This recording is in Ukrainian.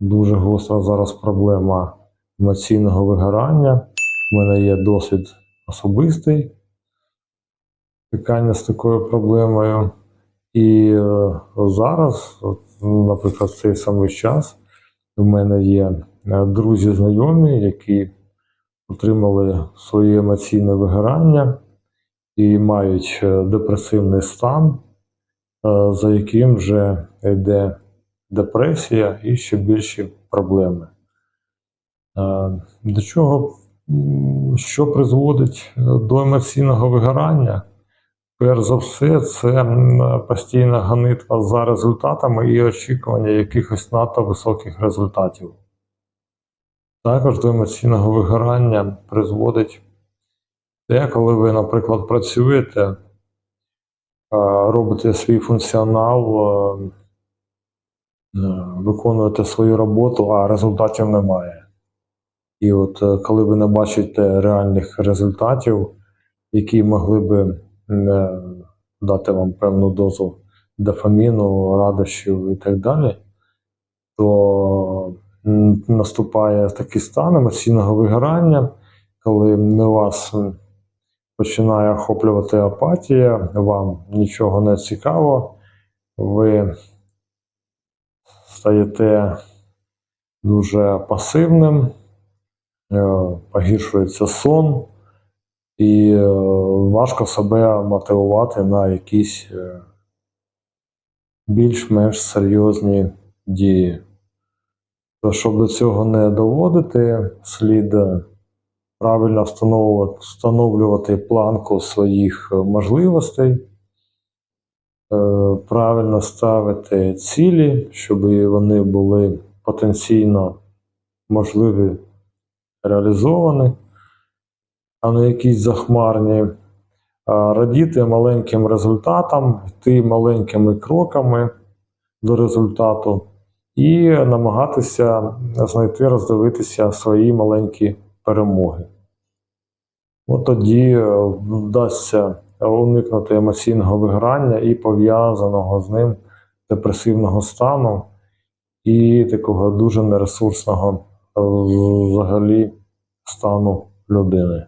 дуже гостра зараз проблема емоційного вигорання. У мене є досвід особистий стикання з такою проблемою. І е, зараз, наприклад, в цей самий час, у мене є е, друзі знайомі, які отримали своє емоційне вигорання і мають е, депресивний стан, за яким вже йде депресія і ще більші проблеми. Е, До чого, що призводить е, до емоційного вигорання? Перш за все, це постійна гонитва за результатами і очікування якихось надто високих результатів. Також до емоційного вигорання призводить те, коли ви, наприклад, працюєте, робите свій функціонал, е, виконуєте свою роботу, а результатів немає. І от е, коли ви не бачите реальних результатів, які могли би е, дати вам певну дозу дофаміну, радощів і так далі, то наступає такий стан емоційного вигорання, коли на вас починає охоплювати апатія, вам нічого не цікаво, ви стаєте дуже пасивним, е, погіршується сон, і е, важко себе мотивувати на якісь е, більш-менш серйозні дії. Щоб до цього не доводити, слід правильно встановлювати, планку своїх можливостей, правильно ставити цілі, щоб вони були потенційно можливі реалізовані, а не якісь захмарні. Радіти маленьким результатам, йти маленькими кроками до результату і намагатися знайти, роздивитися свої маленькі перемоги. От тоді е, вдасться уникнути емоційного виграння і пов'язаного з ним депресивного стану і такого дуже нересурсного е, взагалі стану людини.